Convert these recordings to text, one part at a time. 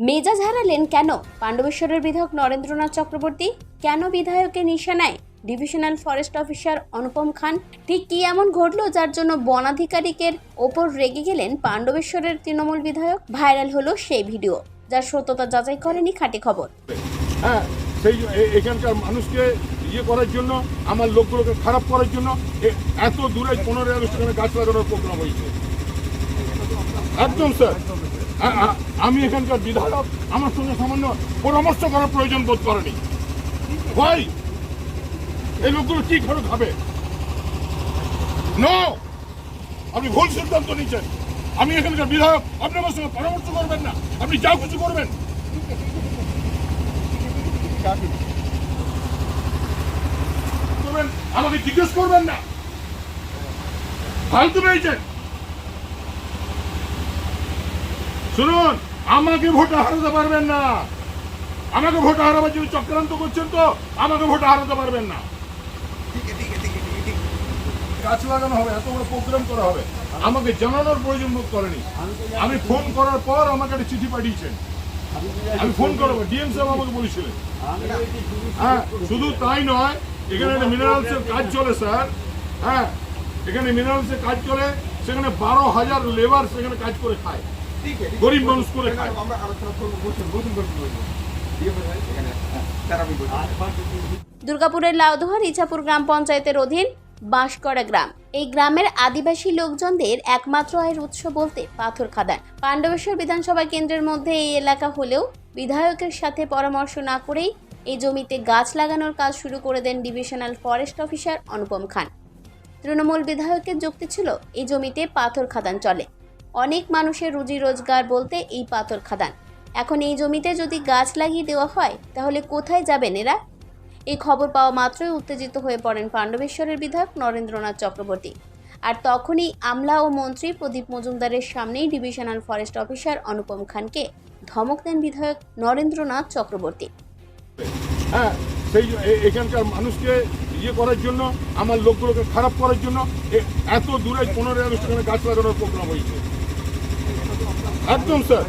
মেজাজ হারালেন কেন? পাণ্ডবেশ্বরের বিধায়ক নরেন্দ্রনাথ চক্রবর্তী? কেন বিধায়কের নিশানায়? Divisional forest officer Anupam Khan? ঠিক কি এমন ঘটলো যার জন্য বনাধিকারিকের ওপর রেগে গেলেন পাণ্ডবেশ্বরের তৃণমূল বিধায়ক? ভাইরাল হলো সেই ভিডিও যার সত্যতা যাচাই করেনি খাঁটি খবর। হ্যাঁ সেই এখানকার মানুষকে ইয়ে করার জন্য, আমার লোকগুলোকে খারাপ করার জন্য এত দূরে পনেরোই আগস্ট গাছ লাগানোর প্রোগ্রাম হয়েছে। একদম, স্যার। আমি এখানকার বিধায়ক আমার সঙ্গে সামান্য পরামর্শ করার প্রয়োজন বোধ করেনি। ভাই, এই লোকগুলো কি করে খাবে? আপনি ভুল সিদ্ধান্ত নিচ্ছেন আমি এখানকার বিধায়ক, আপনি আমার সঙ্গে পরামর্শ করবেন না। আপনি যা কিছু করবেন। আমাকে জিজ্ঞেস করবেন না। ফালতু পেয়েছেন শুনুন, আমাকে ভোট হারাতে পারবেন না। আমাকে ভোট হারাবার জন্য চক্রান্ত করছেন তো, আমাকে ভোট হারাতে পারবেন না। গাছ লাগানো হবে, এত বড় প্রোগ্রাম করা হবে। আমাকে জানানোর প্রয়োজন বোধ করেনি। আমি ফোন করার পর আমাকে একটা চিঠি পাঠিয়েছেন। আমি ফোন করব ডিএম সাহেব আমাকে বলেছিলেন। হ্যাঁ শুধু তাই নয়, এখানে একটা মিনারেলসের কাজ চলে, স্যার। হ্যাঁ এখানে মিনারেলসের কাজ চলে, সেখানে বারো হাজার লেবার সেখানে কাজ করে খায়। গরিব মানুষ করে খায়। দুর্গাপুরের লাউদোহার ইছাপুর গ্রাম পঞ্চায়েতের অধীন বাঁশকড়া গ্রাম। এই গ্রামের আদিবাসী লোকজনদের একমাত্র আয়ের উৎস বলতে পাথর খাদান। পাণ্ডবেশ্বর বিধানসভা কেন্দ্রের মধ্যে এই এলাকা হলেও বিধায়কের সাথে পরামর্শ না করেই এই জমিতে গাছ লাগানোর কাজ শুরু করে দেন divisional forest officer Anupam Khan. Trinamool বিধায়কের যুক্তি ছিল এই জমিতে পাথর খাদান চলে। অনেক মানুষের রুজি রোজগার বলতে এই পাথর খাদান। এখন এই জমিতে যদি গাছ লাগিয়ে দেওয়া হয়, তাহলে কোথায় যাবেন এরা? এই খবর পাওয়া মাত্রই উত্তেজিত হয়ে পড়েন পাণ্ডবেশ্বরের বিধায়ক নরেন্দ্রনাথ চক্রবর্তী। আর তখনই আমলা ও মন্ত্রী প্রদীপ মজুমদারের সামনেই ডিভিশনাল ফরেস্ট অফিসার অনুপম খানকে ধমক দেন বিধায়ক নরেন্দ্রনাথ চক্রবর্তী। হ্যাঁ সেই এখানকার মানুষকে ইয়ে করার জন্য, আমার লোকগুলোকে খারাপ করার জন্য এত দূরে পনেরোই আগস্ট গাছ লাগানোর প্রোগ্রাম হয়েছে। একদম, স্যার।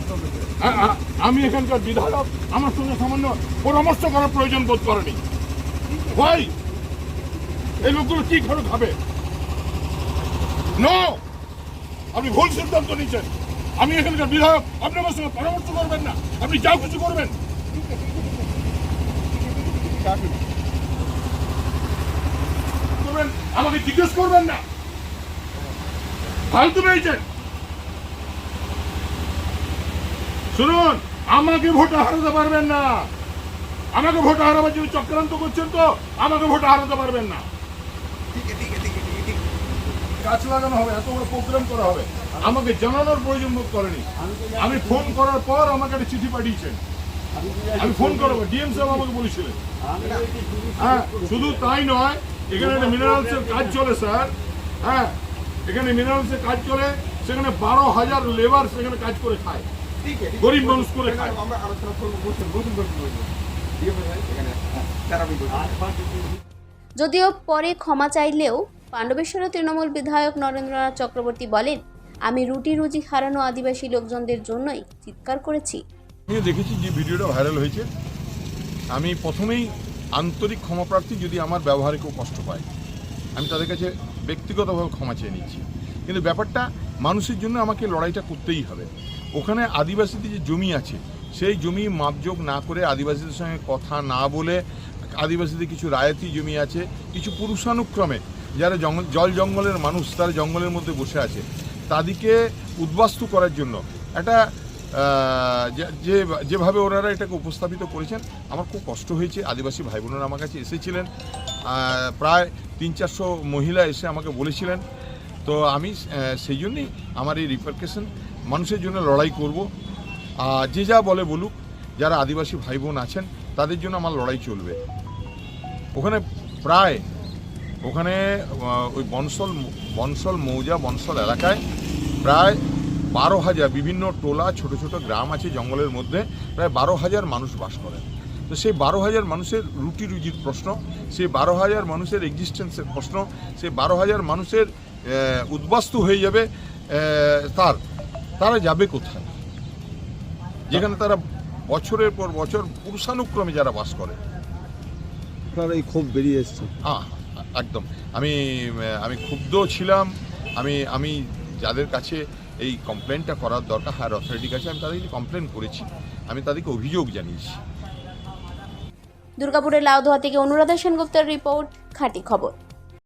আমি এখানকার বিধায়ক আমার সঙ্গে সামান্য পরামর্শ করার প্রয়োজন বোধ করেনি। ভাই, এই লোকগুলো কি করে খাবে? আপনি ভুল সিদ্ধান্ত নিচ্ছেন আমি এখানকার বিধায়ক, আপনি আমার সঙ্গে পরামর্শ করবেন না। আপনি যা কিছু করবেন। আমাকে জিজ্ঞেস করবেন না। ফালতু পেয়েছেন শুনুন, আমাকে ভোট হারাতে পারবেন না। আমাকে ভোট হারাবার জন্য চক্রান্ত করছেন তো, আমাকে ভোট হারাতে পারবেন না। গাছ লাগানো হবে, এত বড় প্রোগ্রাম করা হবে। আমাকে জানানোর প্রয়োজন বোধ করেনি। আমি ফোন করার পর আমাকে একটা চিঠি পাঠিয়েছেন। আমি ফোন করব ডিএম সাহেব আমাকে বলেছিলেন। হ্যাঁ শুধু তাই নয়, এখানে একটা মিনারেলসের কাজ চলে, স্যার। হ্যাঁ এখানে মিনারেলসের কাজ চলে, সেখানে বারো হাজার লেবার সেখানে কাজ করে খায়। গরিব মানুষ করে খায়। আমরা আলোচনা করব বসুন বসুন বসুন হ্যাঁ, যদিও পরে ক্ষমা চাইলেও পাণ্ডবেশ্বরের তৃণমূল বিধায়ক নরেন্দ্রনাথ চক্রবর্তী বলেন আমি রুটি রুজি হারানো আদিবাসী লোকজনদের জন্যই চিৎকার করেছি। দেখেছি যে ভিডিওটা ভাইরাল হয়েছে। আমি প্রথমেই আন্তরিক ক্ষমাপ্রার্থী যদি আমার ব্যবহারে কেউ কষ্ট পায়। আমি তাদের কাছে ব্যক্তিগতভাবে ক্ষমা চেয়ে নিচ্ছি। কিন্তু ব্যাপারটা মানুষের জন্য আমাকে লড়াইটা করতেই হবে। ওখানে আদিবাসীদের যে জমি আছে, সেই জমি মাপযোগ না করে আদিবাসীদের সঙ্গে কথা না বলে আদিবাসীদের কিছু রায়তি জমি আছে, কিছু পুরুষানুক্রমে যারা জঙ্গল, জল জঙ্গলের মানুষ, তারা জঙ্গলের মধ্যে বসে আছে, তাদেরকে উদ্বাস্তু করার জন্য একটা যে- যেভাবে ওনারা এটাকে উপস্থাপিত করেছেন, আমার খুব কষ্ট হয়েছে। আদিবাসী ভাই বোনেরা আমার কাছে এসেছিলেন প্রায় তিন চারশো মহিলা এসে আমাকে বলেছিলেন। তো আমি সেই জন্যই আমার এই রিপার্কেশন মানুষের জন্য লড়াই করব। আর যে যা বলে বলুক, যারা আদিবাসী ভাই বোন আছেন, তাদের জন্য আমার লড়াই চলবে। ওখানে প্রায়, ওখানে ওই বনসল বনসল মৌজা, বনসল এলাকায় প্রায় বারো হাজার বিভিন্ন টোলা, ছোট ছোট গ্রাম আছে জঙ্গলের মধ্যে, প্রায় বারো হাজার মানুষ বাস করেন। তো সেই বারো হাজার মানুষের রুটি রুজির প্রশ্ন, সেই বারো হাজার মানুষের এক্সিস্টেন্সের প্রশ্ন, সেই বারো হাজার মানুষের উদ্বাস্তু হয়ে যাবে তার তারা যাবে কোথায়? যেখানে তারা বছরের পর বছর পুরুষানুক্রমে যারা বাস করে। আপনার এই ক্ষোভ বেরিয়ে এসছে। হ্যাঁ একদম। আমি আমি ক্ষুব্ধ ছিলাম। আমি আমি যাদের কাছে এই কমপ্লেনটা করার দরকার হায়ার অথরিটির কাছে আমি তাদেরকে কমপ্লেন করেছি। আমি তাদেরকে অভিযোগ জানিয়েছি। দুর্গাপুরের লাউদোয়া থেকে অনুরাধা সেনগুপ্তের রিপোর্ট খাঁটি খবর।